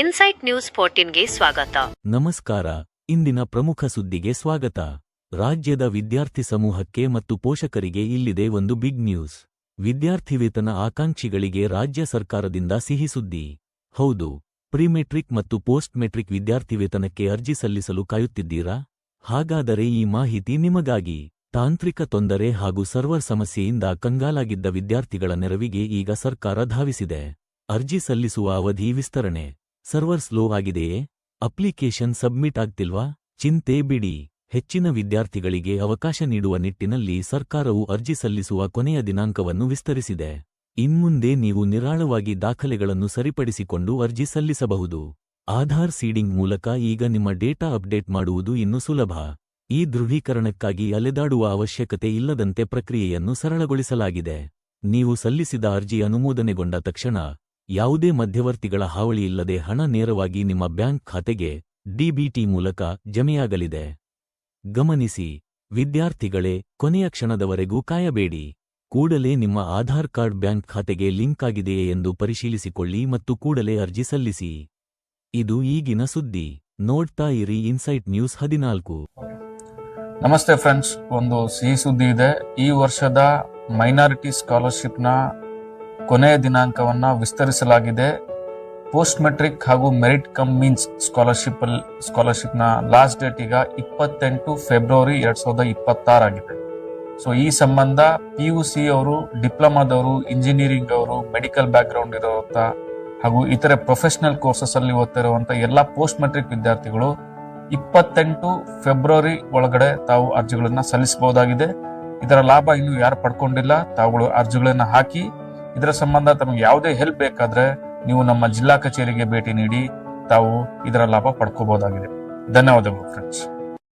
Insight news ಫೋರ್ಟೀನ್ಗೆ ಸ್ವಾಗತ. ನಮಸ್ಕಾರ, ಇಂದಿನ ಪ್ರಮುಖ ಸುದ್ದಿಗೆ ಸ್ವಾಗತ. ರಾಜ್ಯದ ವಿದ್ಯಾರ್ಥಿ ಸಮೂಹಕ್ಕೆ ಮತ್ತು ಪೋಷಕರಿಗೆ ಇಲ್ಲಿದೆ ಒಂದು ಬಿಗ್ ನ್ಯೂಸ್. ವಿದ್ಯಾರ್ಥಿ ವೇತನ ಆಕಾಂಕ್ಷಿಗಳಿಗೆ ರಾಜ್ಯ ಸರ್ಕಾರದಿಂದ ಸಿಹಿ ಸುದ್ದಿ. ಹೌದು, ಪ್ರಿಮೆಟ್ರಿಕ್ ಮತ್ತು ಪೋಸ್ಟ್ ಮೆಟ್ರಿಕ್ ವಿದ್ಯಾರ್ಥಿ ವೇತನಕ್ಕೆ ಅರ್ಜಿ ಸಲ್ಲಿಸಲು ಕಾಯುತ್ತಿದ್ದೀರಾ? ಹಾಗಾದರೆ ಈ ಮಾಹಿತಿ ನಿಮಗಾಗಿ. ತಾಂತ್ರಿಕ ತೊಂದರೆ ಹಾಗೂ ಸರ್ವರ್ ಸಮಸ್ಯೆಯಿಂದ ಕಂಗಾಲಾಗಿದ್ದ ವಿದ್ಯಾರ್ಥಿಗಳ ನೆರವಿಗೆ ಈಗ ಸರ್ಕಾರ ಧಾವಿಸಿದೆ. ಅರ್ಜಿ ಸಲ್ಲಿಸುವ ಅವಧಿ ವಿಸ್ತರಣೆ. ಸರ್ವರ್ ಸ್ಲೋ ಆಗಿದೆಯೇ ಅಪ್ಲಿಕೇಶನ್ ಸಬ್ಮಿಟ್ ಆಗ್ತಿಲ್ವಾ? ಚಿಂತೆ ಬಿಡಿ. ಹೆಚ್ಚಿನ ವಿದ್ಯಾರ್ಥಿಗಳಿಗೆ ಅವಕಾಶ ನೀಡುವ ನಿಟ್ಟಿನಲ್ಲಿ ಸರ್ಕಾರವು ಅರ್ಜಿ ಸಲ್ಲಿಸುವ ಕೊನೆಯ ದಿನಾಂಕವನ್ನು ವಿಸ್ತರಿಸಿದೆ. ಇನ್ಮುಂದೆ ನೀವು ನಿರಾಳವಾಗಿ ದಾಖಲೆಗಳನ್ನು ಸರಿಪಡಿಸಿಕೊಂಡು ಅರ್ಜಿ ಸಲ್ಲಿಸಬಹುದು. ಆಧಾರ್ ಸೀಡಿಂಗ್ ಮೂಲಕ ಈಗ ನಿಮ್ಮ ಡೇಟಾ ಅಪ್ಡೇಟ್ ಮಾಡುವುದು ಇನ್ನು ಸುಲಭ. ಈ ದೃಢೀಕರಣಕ್ಕಾಗಿ ಅಲೆದಾಡುವ ಅವಶ್ಯಕತೆ ಇಲ್ಲದಂತೆ ಪ್ರಕ್ರಿಯೆಯನ್ನು ಸರಳಗೊಳಿಸಲಾಗಿದೆ. ನೀವು ಸಲ್ಲಿಸಿದ ಅರ್ಜಿ ಅನುಮೋದನೆಗೊಂಡ ತಕ್ಷಣ ಯಾವುದೇ ಮಧ್ಯವರ್ತಿಗಳ ಹಾವಳಿಯಿಲ್ಲದೆ ಹಣ ನೇರವಾಗಿ ನಿಮ್ಮ ಬ್ಯಾಂಕ್ ಖಾತೆಗೆ ಡಿಬಿಟಿ ಮೂಲಕ ಜಮೆಯಾಗಲಿದೆ. ಗಮನಿಸಿ, ವಿದ್ಯಾರ್ಥಿಗಳೇ, ಕೊನೆಯ ಕ್ಷಣದವರೆಗೂ ಕಾಯಬೇಡಿ. ಕೂಡಲೇ ನಿಮ್ಮ ಆಧಾರ್ ಕಾರ್ಡ್ ಬ್ಯಾಂಕ್ ಖಾತೆಗೆ ಲಿಂಕ್ ಆಗಿದೆಯೇ ಎಂದು ಪರಿಶೀಲಿಸಿಕೊಳ್ಳಿ ಮತ್ತು ಕೂಡಲೇ ಅರ್ಜಿ ಸಲ್ಲಿಸಿ. ಇದು ಈಗಿನ ಸುದ್ದಿ. ನೋಡ್ತಾ ಇರಿ ಇನ್ಸೈಟ್ ನ್ಯೂಸ್ ಹದಿನಾಲ್ಕು. ನಮಸ್ತೆ ಫ್ರೆಂಡ್ಸ್, ಒಂದು ಸಿಹಿ ಸುದ್ದಿ ಇದೆ. ಈ ವರ್ಷದ ಮೈನಾರಿಟಿ ಸ್ಕಾಲರ್ಶಿಪ್ನ ಕೊನೆಯ ದಿನಾಂಕವನ್ನು ವಿಸ್ತರಿಸಲಾಗಿದೆ. ಪೋಸ್ಟ್ ಮೆಟ್ರಿಕ್ ಹಾಗೂ ಮೆರಿಟ್ ಕಮ್ ಮೀನ್ಸ್ ಸ್ಕಾಲರ್ಶಿಪ್ ಸ್ಕಾಲರ್ಶಿಪ್ನ ಲಾಸ್ಟ್ ಡೇಟ್ ಈಗ ಇಪ್ಪತ್ತೆಂಟು ಫೆಬ್ರವರಿ ಎರಡು ಸಾವಿರದ ಇಪ್ಪತ್ತಾರಾಗಿದೆ ಸೊ ಈ ಸಂಬಂಧ ಪಿ ಯು ಸಿ ಅವರು, ಡಿಪ್ಲೊಮಾದವರು ಇಂಜಿನಿಯರಿಂಗ್ ಅವರು ಮೆಡಿಕಲ್ ಬ್ಯಾಕ್ಗ್ರೌಂಡ್ ಇರುವಂತ ಹಾಗೂ ಇತರೆ ಪ್ರೊಫೆಷನಲ್ ಕೋರ್ಸಸ್ ಅಲ್ಲಿ ಓದ್ತಿರುವಂತ ಎಲ್ಲ ಪೋಸ್ಟ್ ಮೆಟ್ರಿಕ್ ವಿದ್ಯಾರ್ಥಿಗಳು ಇಪ್ಪತ್ತೆಂಟು ಫೆಬ್ರವರಿ ಒಳಗಡೆ ತಾವು ಅರ್ಜಿಗಳನ್ನು ಸಲ್ಲಿಸಬಹುದಾಗಿದೆ. ಇದರ ಲಾಭ ಇನ್ನು ಯಾರು ಪಡ್ಕೊಂಡಿಲ್ಲ, ತಾವುಗಳು ಅರ್ಜಿಗಳನ್ನು ಹಾಕಿ ಇದರ ಸಂಬಂಧ ತಮಗೆ ಯಾವುದೇ ಹೆಲ್ಪ್ ಬೇಕಾದ್ರೆ ನೀವು ನಮ್ಮ ಜಿಲ್ಲಾ ಕಚೇರಿಗೆ ಭೇಟಿ ನೀಡಿ ತಾವು ಇದರ ಲಾಭ ಪಡ್ಕೋಬಹುದಾಗಿದೆ. ಧನ್ಯವಾದಗಳು ಫ್ರೆಂಡ್ಸ್